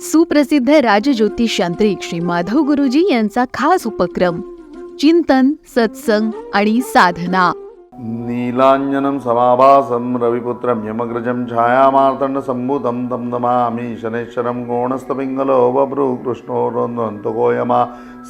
सुप्रसिद्ध राजज्योतिष यांत्रिक श्री माधव गुरुजी यांचा खास उपक्रम चिंतन सत्संग आणि साधना. नीलाञ्जनं समाभासं रविपुत्रं यमग्रजं छायामार्तण्डसम्भुतं तं नमामि शनैश्वरं कोणस्थपिङ्गलो बभ्रू कृष्णो रोन्दन्तको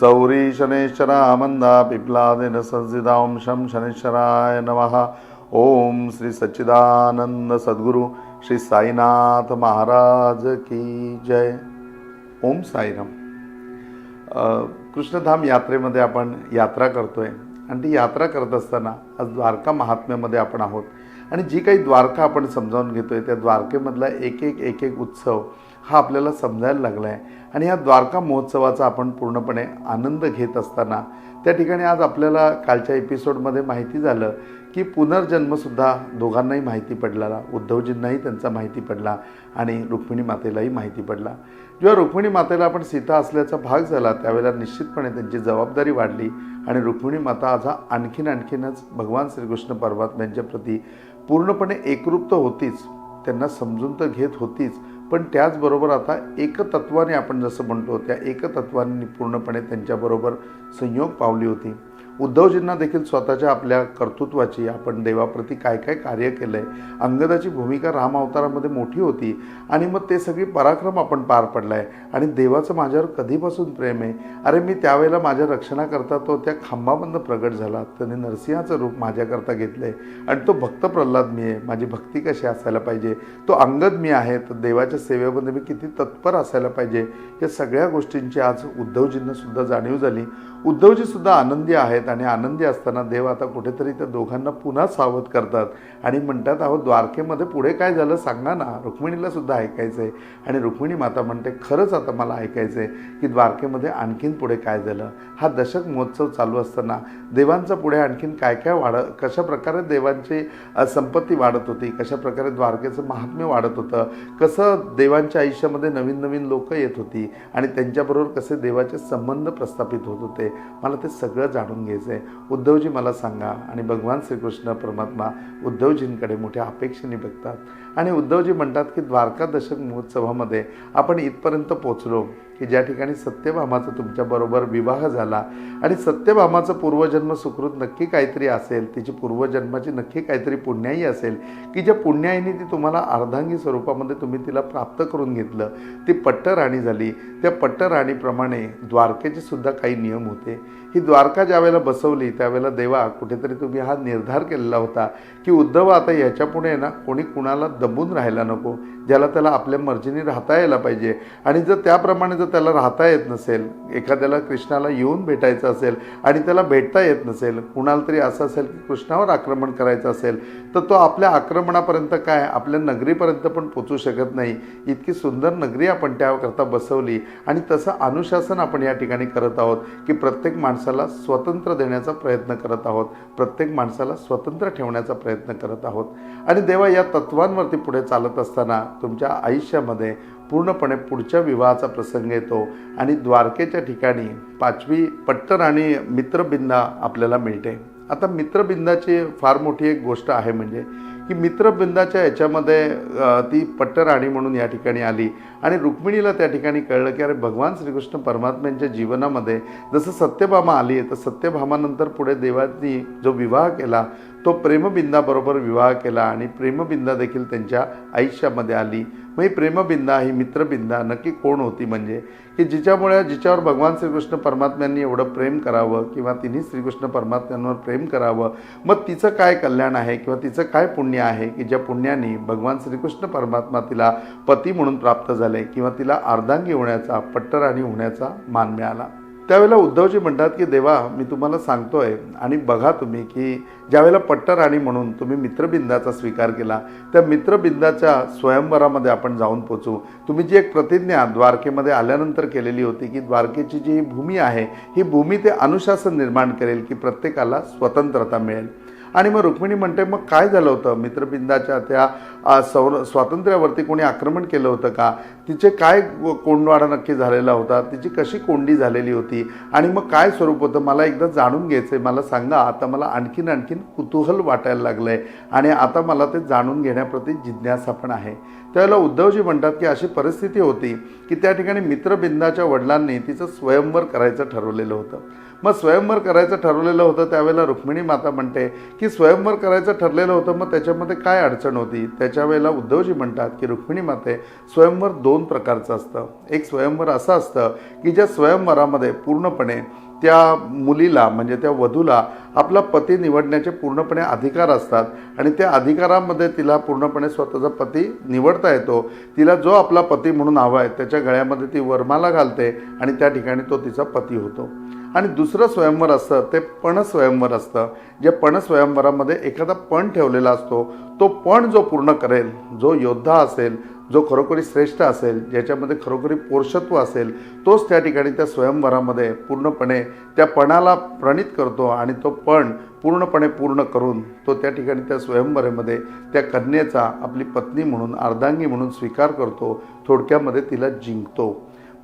सौरी शनेश्वर मन्दा पिप्लादेन संसिदा शनेश्वराय नमः। ओम श्री सच्चिदानंद सद्गुरु श्री साईनाथ महाराज की जय. ओम साईराम. कृष्णधाम यात्रेमध्ये आपण यात्रा करतोय. आणि ती यात्रा करत असताना आज द्वारका महात्म्यामध्ये आपण आहोत. आणि जी काही द्वारका आपण समजावून घेतोय त्या द्वारकेमधला एक एक एक एक उत्सव हा आपल्याला समजायला लागला आहे आणि या द्वारका महोत्सवाचा आपण पूर्णपणे आनंद घेत असताना त्या ठिकाणी आज आपल्याला कालच्या एपिसोडमध्ये माहिती झालं की पुनर्जन्मसुद्धा दोघांनाही माहिती पडलेला उद्धवजींनाही त्यांचा माहिती पडला आणि रुक्मिणी मातेलाही माहिती पडला. जेव्हा रुक्मिणी मातेला आपण सीता असल्याचा भाग झाला त्यावेळेला निश्चितपणे त्यांची जबाबदारी वाढली आणि रुक्मिणी माता आज हा आणखीन आणखीनच भगवान श्रीकृष्ण परमात्म्यांच्या प्रती पूर्णपणे एकरूप तर होतीच त्यांना समजून तर घेत होतीच पण त्याचबरोबर आता एकतत्वाने आपण जसं म्हणतो त्या एकतत्वाने पूर्णपणे त्यांच्याबरोबर संयोग पावली होती. उद्धवजींना देखील स्वतःच्या आपल्या कर्तृत्वाची आपण देवाप्रती काय काय कार्य केलं आहे अंगदाची भूमिका राम अवतारामध्ये मोठी होती आणि मग ते सगळी पराक्रम आपण पार पडला आहे आणि देवाचं माझ्यावर कधीपासून प्रेम आहे? अरे मी त्यावेळेला माझ्या रक्षणाकरता तो त्या खांबामधनं प्रगट झाला. त्याने नरसिंहाचं रूप माझ्याकरता घेतलं आहे आणि तो भक्त प्रल्हाद मी आहे. माझी भक्ती कशी असायला पाहिजे? तो अंगद मी आहे. तर देवाच्या सेवेमध्ये मी किती तत्पर असायला पाहिजे? या सगळ्या गोष्टींची आज उद्धवजींना सुद्धा जाणीव झाली. उद्धवजी सुद्धा आनंदी आहेत आणि आनंदी असताना देव आता कुठेतरी त्या दोघांना पुन्हा सावध करतात. आणि म्हणतात अहो द्वारकेमध्ये पुढे काय झालं सांगा ना. रुक्मिणीला सुद्धा ऐकायचं आहे आणि रुक्मिणी माता म्हणते खरंच आता मला ऐकायचं आहे की द्वारकेमध्ये आणखीन पुढे काय झालं. हा दशक महोत्सव चालू असताना देवांचा पुढे आणखीन काय काय वाढ कशा प्रकारे देवांची संपत्ती वाढत होती कशा प्रकारे द्वारकेचं महात्म्य वाढत होतं कसं देवांच्या आयुष्यामध्ये नवीन नवीन लोक येत होती आणि त्यांच्याबरोबर कसे देवाचे संबंध प्रस्थापित होत होते. मला ते सगळं जाणून घ्यायचं आहे उद्धवजी मला सांगा आणि भगवान श्रीकृष्ण परमात्मा उद्धवजींकडे मोठ्या अपेक्षेने बघतात आणि उद्धवजी म्हणतात की द्वारका दशक महोत्सवामध्ये आपण इथपर्यंत पोचलो की ज्या ठिकाणी सत्यभामाचा तुमच्याबरोबर विवाह झाला आणि सत्यभामाचं पूर्वजन्म सुकृत नक्की काहीतरी असेल तिची पूर्वजन्माची नक्की काहीतरी पुण्याई असेल की ज्या पुण्याईने ती तुम्हाला अर्धांगी स्वरूपामध्ये तुम्ही तिला प्राप्त करून घेतलं ती पट्टराणी झाली. त्या पट्टराणीप्रमाणे द्वारकेचे सुद्धा काही नियम होते. ही द्वारका ज्यावेळेला बसवली त्यावेळेला देवा कुठेतरी तुम्ही हा निर्धार केलेला होता की उद्धव आता याच्यापुढे ना कोणी कुणाला दबून राहायला नको ज्याला त्याला आपल्या मर्जीने राहता यायला पाहिजे. आणि जर त्याप्रमाणे जर त्याला राहता येत नसेल एखाद्याला कृष्णाला येऊन भेटायचं असेल आणि त्याला भेटता येत नसेल कुणाला तरी असं असेल की कृष्णावर आक्रमण करायचं असेल तर तो आपल्या आक्रमणापर्यंत काय आपल्या नगरीपर्यंत पण पोचू शकत नाही. इतकी सुंदर नगरी आपण त्याकरता बसवली आणि तसं अनुशासन आपण या ठिकाणी करत आहोत की प्रत्येक माणसाला स्वतंत्र देण्याचा प्रयत्न करत आहोत प्रत्येक माणसाला स्वतंत्र ठेवण्याचा प्रयत्न करत आहोत. आणि देवा या तत्वांवरती पुढे चालत असताना तुमच्या आयुष्यामध्ये पूर्णपणे पुढच्या विवाहाचा प्रसंग येतो आणि द्वारकेच्या ठिकाणी पाचवी पट्टर आणि मित्रबिंदा आपल्याला मिळते. आता मित्रबिंदाची फार मोठी एक गोष्ट आहे म्हणजे की मित्रबिंदाच्या याच्यामध्ये ती पट्टराणी म्हणून या ठिकाणी आली. आणि रुक्मिणीला त्या ठिकाणी कळलं की अरे भगवान श्रीकृष्ण परमात्म्यांच्या जीवनामध्ये जसं सत्यभामा आली तर सत्यभामानंतर पुढे देवांनी जो विवाह केला तो प्रेमबिंदाबरोबर विवाह केला आणि प्रेमबिंदा देखील त्यांच्या आयुष्यामध्ये आली. मग ही प्रेमबिंदा ही मित्रबिंदा नक्की कोण होती म्हणजे? की जिच्यामुळे जिच्यावर भगवान श्रीकृष्ण परमात्म्यांनी एवढं प्रेम करावं किंवा तिन्ही श्रीकृष्ण परमात्म्यांवर प्रेम करावं मग तिचं काय कल्याण आहे किंवा तिचं काय पुण्य आहे की ज्या पुण्याने भगवान श्रीकृष्ण परमात्मा तिला पती म्हणून प्राप्त झाले किंवा तिला अर्धांगी होण्याचा पट्टराणी होण्याचा मान मिळाला. त्यावेळेला उद्धवजी म्हणतात की देवा मी तुम्हाला सांगतोय आणि बघा तुम्ही की ज्यावेळेला पट्टराणी म्हणून तुम्ही मित्रबिंदाचा स्वीकार केला त्या मित्रबिंदाच्या स्वयंवरामध्ये आपण जाऊन पोचू. तुम्ही जी एक प्रतिज्ञा द्वारकेमध्ये आल्यानंतर केलेली होती की द्वारकेची जी भूमी आहे ही भूमी ते अनुशासन निर्माण करेल की प्रत्येकाला स्वतंत्रता मिळेल. आणि मग रुक्मिणी म्हणते मग काय झालं होतं? मित्रबिंदाच्या त्या सौर स्वातंत्र्यावरती कोणी आक्रमण केलं होतं का? तिचे काय कोंडवाडा नक्की झालेला होता? तिची कशी कोंडी झालेली होती? आणि मग काय स्वरूप होतं? मला एकदा जाणून घ्यायचं आहे मला सांगा आता मला आणखीन आणखीन कुतूहल वाटायला लागलं आहे आणि आता मला ते जाणून घेण्याप्रती जिज्ञासा पण आहे. त्यावेळेला उद्धवजी म्हणतात की अशी परिस्थिती होती की त्या ठिकाणी मित्रबिंदाच्या वडिलांनी तिचं स्वयंवर करायचं ठरवलेलं होतं. मग स्वयंवर करायचं ठरवलेलं होतं त्यावेळेला रुक्मिणी माता म्हणते की स्वयंवर करायचं ठरलेलं होतं मग त्याच्यामध्ये काय अडचण होती? त्याच्या वेळेला उद्धवजी म्हणतात की रुक्मिणी माते स्वयंवर दोन प्रकारचं असतं. एक स्वयंवर असं असतं की ज्या स्वयंवरामध्ये पूर्णपणे त्या मुलीला म्हणजे त्या वधूला आपला पती निवडण्याचे पूर्णपणे अधिकार असतात आणि त्या अधिकारामध्ये तिला पूर्णपणे स्वतःचा पती निवडता येतो. तिला जो आपला पती म्हणून हवा आहे त्याच्या गळ्यामध्ये ती वरमाला घालते आणि त्या ठिकाणी तो तिचा पती होतो. आणि दुसरं स्वयंवर असतं ते पण स्वयंवर असतं. जे पण स्वयंवरामध्ये एखादा पण ठेवलेला असतो तो पण जो पूर्ण करेल जो योद्धा असेल जो खरोखरी श्रेष्ठ असेल ज्याच्यामध्ये खरोखरी पोषत्व असेल तोच त्या ठिकाणी त्या स्वयंवरामध्ये पूर्णपणे त्या पणाला प्रणित करतो आणि तो पण पूर्णपणे पूर्ण करून तो त्या ठिकाणी त्या स्वयंवरेमध्ये त्या कन्येचा आपली पत्नी म्हणून अर्धांगी म्हणून स्वीकार करतो थोडक्यामध्ये तिला जिंकतो.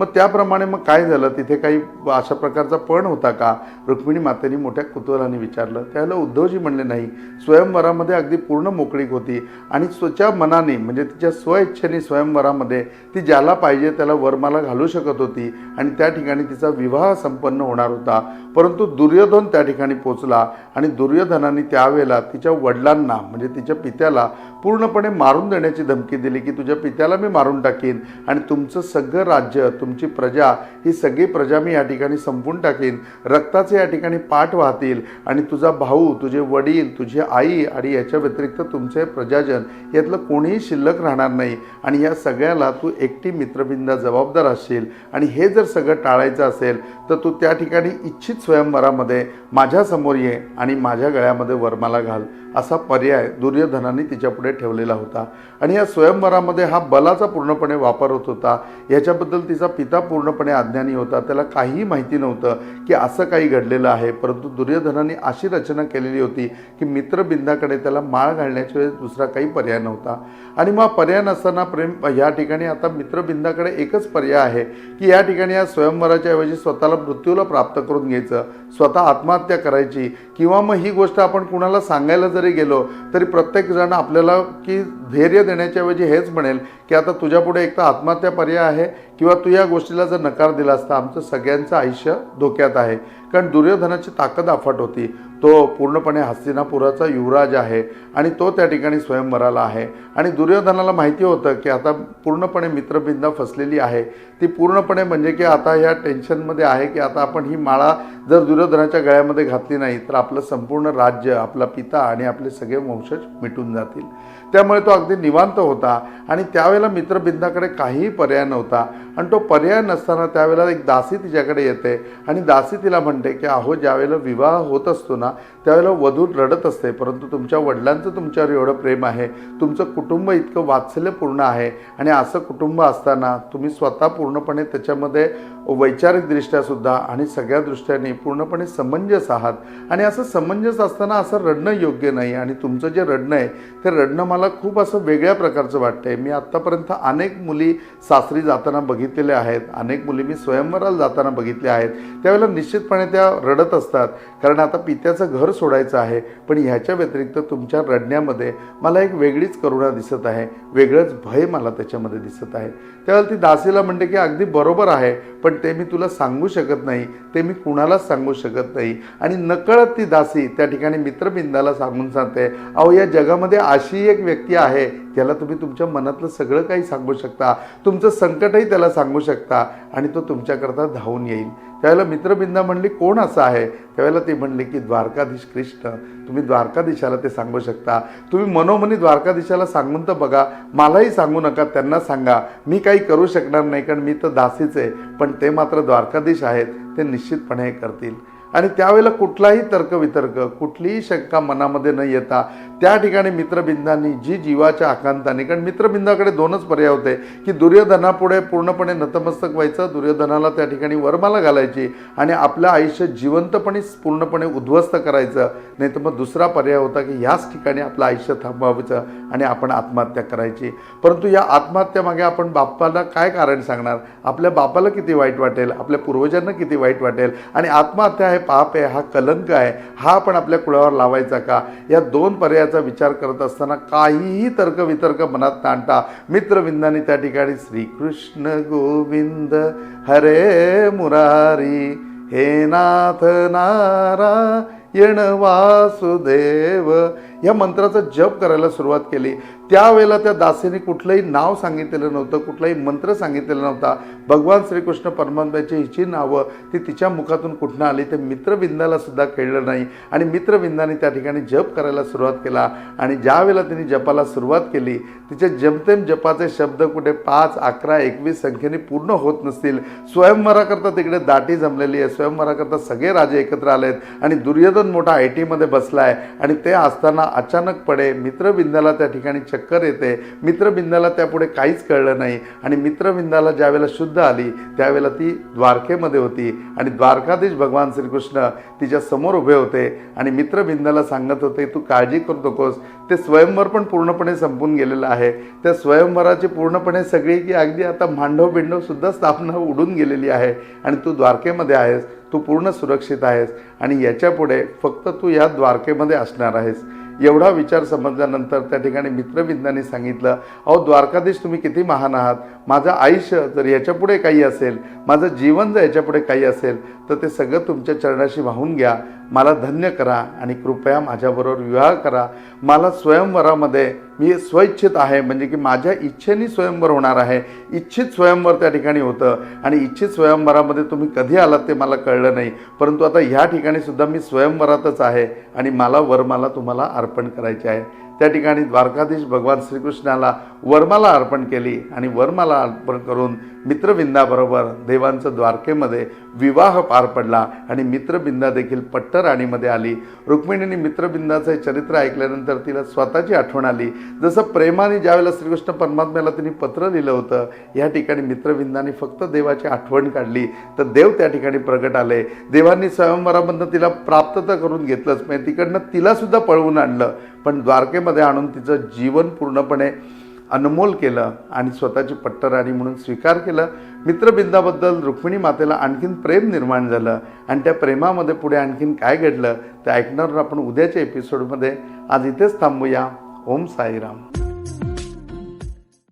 मग त्याप्रमाणे मग काय झालं? तिथे काही अशा प्रकारचा पण होता का? रुक्मिणी मातेने मोठ्या कुतूहलाने विचारलं. त्याला उद्धवजी म्हणले नाही. स्वयंवरामध्ये अगदी पूर्ण मोकळीक होती आणि स्वच्या मनाने म्हणजे तिच्या स्वइच्छेने स्वयंवरामध्ये ती ज्याला पाहिजे त्याला वरमाला घालू शकत होती आणि त्या ठिकाणी तिचा विवाह संपन्न होणार होता. परंतु दुर्योधन त्या ठिकाणी पोचला आणि दुर्योधनाने त्यावेळेला तिच्या वडिलांना म्हणजे तिच्या पित्याला पूर्णपणे मारून देण्याची धमकी दिली की तुझ्या पित्याला मी मारून टाकीन आणि तुमचं सगळं राज्य तुम तुमची प्रजा ही सगळी प्रजा मी या ठिकाणी संपून टाकेन. रक्ताचे या ठिकाणी पाठ वाहतील आणि तुझा भाऊ तुझे वडील तुझी आई आणि याच्या व्यतिरिक्त तुमचे प्रजाजन यातलं कोणीही शिल्लक राहणार नाही. आणि या सगळ्याला तू एकटी मित्रबिंदा जबाबदार असशील. आणि हे जर सगळं टाळायचं असेल तर तू त्या ठिकाणी इच्छित स्वयंवरामध्ये माझ्यासमोर ये आणि माझ्या गळ्यामध्ये वरमाला घाल. असा पर्याय दुर्योधनाने तिच्यापुढे ठेवलेला होता. आणि या स्वयंवरामध्ये हा बलाचा पूर्णपणे वापर होत होता. याच्याबद्दल तिचा पिता पूर्णपणे अज्ञानी होता. त्याला काहीही माहिती नव्हतं की असं काही घडलेलं आहे. परंतु दुर्योधनाने अशी रचना केलेली होती की मित्रबिंदाकडे त्याला माळ घालण्याच्या वेळेस दुसरा काही पर्याय नव्हता. आणि मग पर्याय नसताना प्रेम या ठिकाणी आता मित्रबिंदाकडे एकच पर्याय आहे की या ठिकाणी या स्वयंवराच्या ऐवजी स्वतःला मृत्यूला प्राप्त करून घ्यायचं. स्वतः आत्महत्या करायची. किंवा मग ही गोष्ट आपण कुणाला सांगायला जरी गेलो तरी प्रत्येक जण आपल्याला की धैर्य देण्याच्या ऐवजी हेच म्हणेल की आता तुझ्यापुढे एक तर आत्महत्या पर्याय आहे किंवा तू या गोष्टीला जर नकार दिला असता आमचं सगळ्यांचं आयुष्य धोक्यात आहे. कारण दुर्योधनाची ताकद अफाट होती. तो पूर्णपणे हस्तिनापुराचा युवराज आहे आणि तो त्या ठिकाणी स्वयंवराला आहे. आणि दुर्योधनाला माहिती होतं की आता पूर्णपणे मित्रबिंदा फसलेली आहे. ती पूर्णपणे म्हणजे की आता ह्या टेन्शनमध्ये आहे की आता आपण ही माळा जर दुर्योधनाच्या गळ्यामध्ये घातली नाही तर आपलं संपूर्ण राज्य आपला पिता आणि आपले सगळे वंशज मिटून जातील. त्यामुळे तो अगदी निवांत होता आणि त्यावेळेला मित्रबिंदाकडे काहीही पर्याय नव्हता. आणि तो पर्याय नसताना त्यावेळेला एक दासी तिच्याकडे येते आणि दासी तिला म्हणते की अहो ज्यावेळेला विवाह होत असतो ना त्यावेळेला वधू रडत असते. परंतु तुमच्या वडिलांचं तुमच्यावर एवढं प्रेम आहे. तुमचं कुटुंब इतकं वात्सल्यपूर्ण आहे. आणि असं कुटुंब असताना तुम्ही स्वतः पूर्णपणे त्याच्यामध्ये वैचारिकदृष्ट्यासुद्धा आणि सगळ्या दृष्ट्याने पूर्णपणे समंजस आहात. आणि असं समंजस असताना असं रडणं योग्य नाही. आणि तुमचं जे रडणं आहे ते रडणं मला खूप असं वेगळ्या प्रकारचं वाटतंय. मी आत्तापर्यंत अनेक मुली सासरी जाताना बघितलेल्या आहेत. अनेक मुली मी स्वयंवराला जाताना बघितल्या आहेत. त्यावेळेला निश्चितपणे त्या रडत असतात. कारण आता पित्याचं घर सोडायचं आहे. पण ह्याच्या व्यतिरिक्त तुमच्या रडण्यामध्ये मला एक वेगळीच करुणा दिसत आहे. वेगळंच भय मला त्याच्यामध्ये दिसत आहे. त्यावेळेला ती दासीला म्हणते की अगदी बरोबर आहे. पण ते मी तुला सांगू शकत नाही. ते मी कुणालाच सांगू शकत नाही. आणि नकळत ती दासी त्या ठिकाणी मित्रबिंदाला सांगून सांगते अहो या जगामध्ये अशी एक व्यक्ती आहे त्याला तुम्ही तुमच्या मनातलं सगळं काही सांगू शकता. तुमचं संकटही त्याला सांगू शकता आणि तो तुमच्याकरता धावून येईल. त्यावेळेला मित्रबिंदा म्हणली कोण असं आहे? त्यावेळेला ती म्हणली की द्वारकाधीश कृष्ण. तुम्ही द्वारकाधीशाला ते सांगू शकता. तुम्ही मनोमनी द्वारकाधीशाला सांगून तर बघा मलाही सांगू नका त्यांना सांगा. मी काही करू शकणार नाही कारण मी तर दासीच आहे. पण ते मात्र द्वारकाधीश आहेत ते निश्चितपणे हे करतील. आणि त्यावेळेला कुठलाही तर्कवितर्क कुठलीही शंका मनामध्ये न येता त्या ठिकाणी मित्रबिंदांनी जी जीवाच्या आकांताने कारण मित्रबिंदाकडे दोनच पर्याय होते की दुर्योधनापुढे पूर्णपणे नतमस्तक व्हायचं दुर्योधनाला त्या ठिकाणी वरमाला घालायची आणि आपलं आयुष्य जिवंतपणे पूर्णपणे उद्ध्वस्त करायचं. नाही तर मग दुसरा पर्याय होता की ह्याच ठिकाणी आपलं आयुष्य थांबवायचं आणि आपण आत्महत्या करायची. परंतु या आत्महत्यामागे आपण बाप्पाला काय कारण सांगणार? आपल्या बापाला किती वाईट वाटेल? आपल्या पूर्वजांना किती वाईट वाटेल? आणि आत्महत्या हे पाप आहे हा कलंक आहे हा आपण आपल्या कुळावर लावायचा का? या दोन पर्यायाचा विचार करत असताना काहीही तर्कवितर्क मनात ताणता मित्रविंदांनी त्या ठिकाणी श्रीकृष्ण गोविंद हरे मुरारी हे नाथ नारायण वासुदेव या मंत्राचा जप करायला सुरुवात केली. त्यावेळेला त्या दासीने कुठलंही नाव सांगितलेलं नव्हतं कुठलाही मंत्र सांगितलेला नव्हता. भगवान श्रीकृष्ण परमात्म्याची हिची नावं ती तिच्या मुखातून कुठनं आली ते मित्रविंदाला सुद्धा कळलं नाही. आणि मित्रविंदाने त्या ठिकाणी जप करायला सुरुवात केला. आणि ज्यावेळेला तिने जपाला सुरुवात केली तिचे जमतेम जपाचे शब्द कुठे पाच अकरा एकवीस संख्येने पूर्ण होत नसतील. स्वयंवराकरता तिकडे दाटी जमलेली आहे. स्वयंवराकरता सगळे राजे एकत्र आले आहेत आणि दुर्योधन मोठा आय टीमध्ये बसला आहे आणि ते असताना अचानकपणे मित्रबिंदाला त्या ठिकाणी चक्कर येते. मित्रबिंदाला त्यापुढे काहीच कळलं नाही. आणि मित्रबिंदाला ज्यावेळेला शुद्ध आली त्यावेळेला ती द्वारकेमध्ये होती. आणि द्वारकाधीश भगवान श्रीकृष्ण तिच्या समोर उभे होते आणि मित्रबिंदाला सांगत होते तू काळजी करू नकोस. ते स्वयंवर पण पूर्णपणे संपून गेलेलं आहे. त्या स्वयंवराची पूर्णपणे सगळी की अगदी आता मांडव सुद्धा स्थापना उडून गेलेली आहे. आणि तू द्वारकेमध्ये आहेस. तू पूर्ण सुरक्षित आहेस. आणि याच्यापुढे फक्त तू या द्वारकेमध्ये असणार आहेस. एवढा विचार समजल्यानंतर त्या ठिकाणी मित्रविंदांनी सांगितलं अहो द्वारकाधीश तुम्ही किती महान आहात? माझं आयुष्य जर याच्यापुढे काही असेल माझं जीवन जर याच्यापुढे काही असेल तर ते सगळं तुमच्या चरणाशी वाहून घ्या. मला धन्य करा आणि कृपया माझ्याबरोबर विवाह करा. मला स्वयंवरामध्ये मी स्वइच्छित आहे म्हणजे की माझ्या इच्छेने स्वयंवर होणार आहे. इच्छित स्वयंवर त्या ठिकाणी होतं आणि इच्छित स्वयंवरामध्ये तुम्ही कधी आलात ते मला कळलं नाही. परंतु आता ह्या ठिकाणी सुद्धा मी स्वयंवरातच आहे आणि मला वरमाला तुम्हाला अर्पण करायचे आहे. त्या ठिकाणी द्वारकाधीश भगवान श्रीकृष्णाला वरमाला अर्पण केली आणि वरमाला अर्पण करून मित्रबिंदाबरोबर देवांचं द्वारकेमध्ये विवाह पार पडला आणि मित्रबिंदा देखील पट्टराणीमध्ये आली. रुक्मिणीने मित्रबिंदाचं चरित्र ऐकल्यानंतर तिला स्वतःची आठवण आली. जसं प्रेमाने ज्यावेळेला श्रीकृष्ण परमात्म्याला तिने पत्र लिहिलं होतं या ठिकाणी मित्रबिंदाने फक्त देवाची आठवण काढली. तर देव त्या ठिकाणी प्रगट आले. देवांनी स्वयंवरामधनं तिला प्राप्त तर करून घेतलंच. म्हणजे तिकडनं तिलासुद्धा पळवून आणलं. पण द्वारकेमध्ये आणून तिचं जीवन पूर्णपणे अनमोल केलं आणि स्वतःची पट्टराणी म्हणून स्वीकार केलं. मित्रबिंदाबद्दल रुक्मिणी मातेला आणखीन प्रेम निर्माण झालं आणि त्या प्रेमामध्ये पुढे आणखीन काय घडलं ते ऐकणार आपण उद्याच्या एपिसोडमध्ये आज इथेच थांबूया. ओम साईराम.